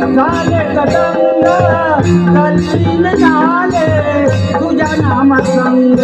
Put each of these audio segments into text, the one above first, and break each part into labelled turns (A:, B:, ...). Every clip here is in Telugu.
A: कदंग तुझा नाम संग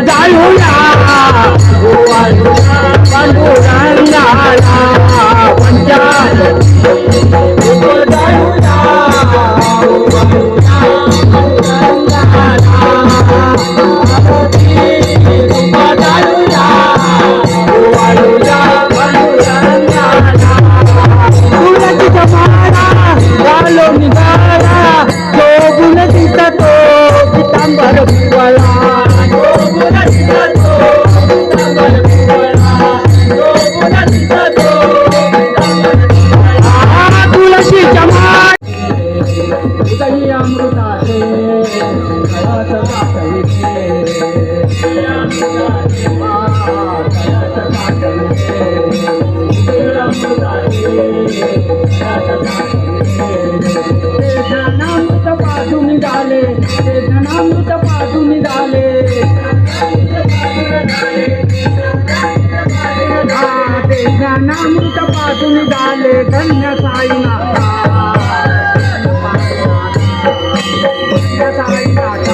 A: Dad, I'm డాలే కన్య సాయినాథ. కన్య సాయినాథ.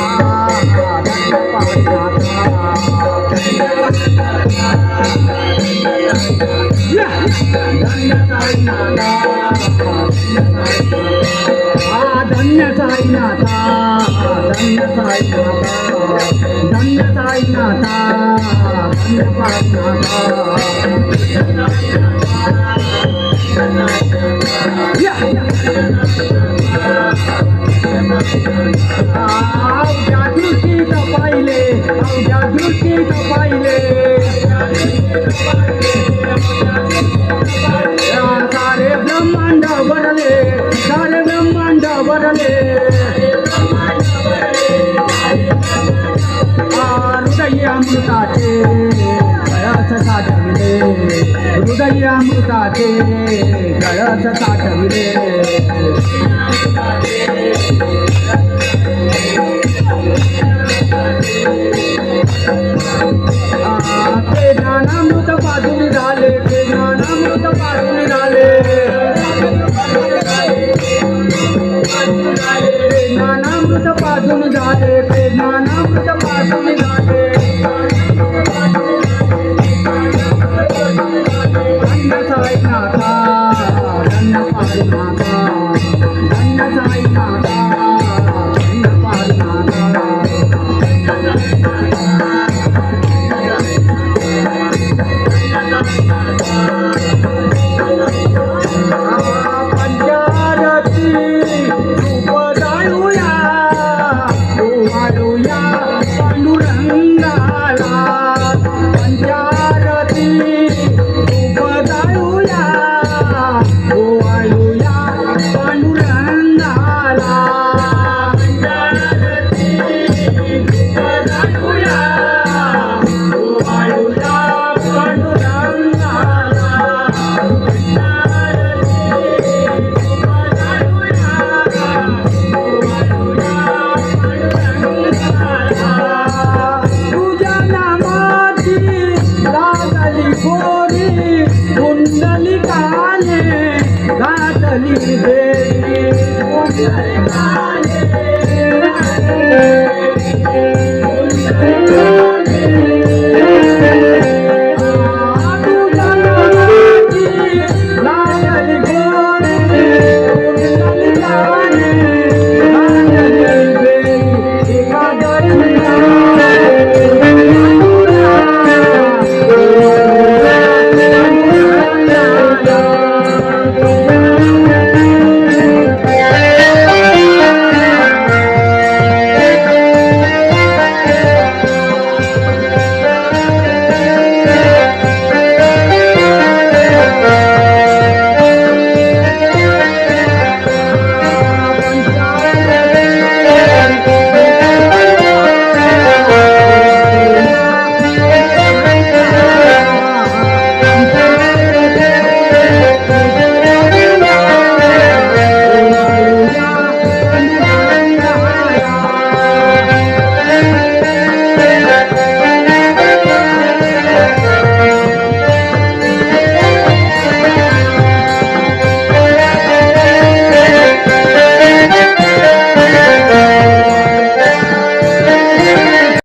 A: ధన్య సాయినాథ. ధన్య సాయినాథ. ధన్య సాయినాథ. ధన్య సాయినాథ. पाहिले आमच्या दृष्टीत पाहिले सारे ब्रह्मांड भरले सारे ब्रह्मांड भरले गैया मृताचे गळत काटविले ते ज्ञानामृत पाजून झाले ते ज्ञानामृत पाजून झाले ते ज्ञानामृत पाजून झाले कुंडली काले घातली देवी कुंडली काले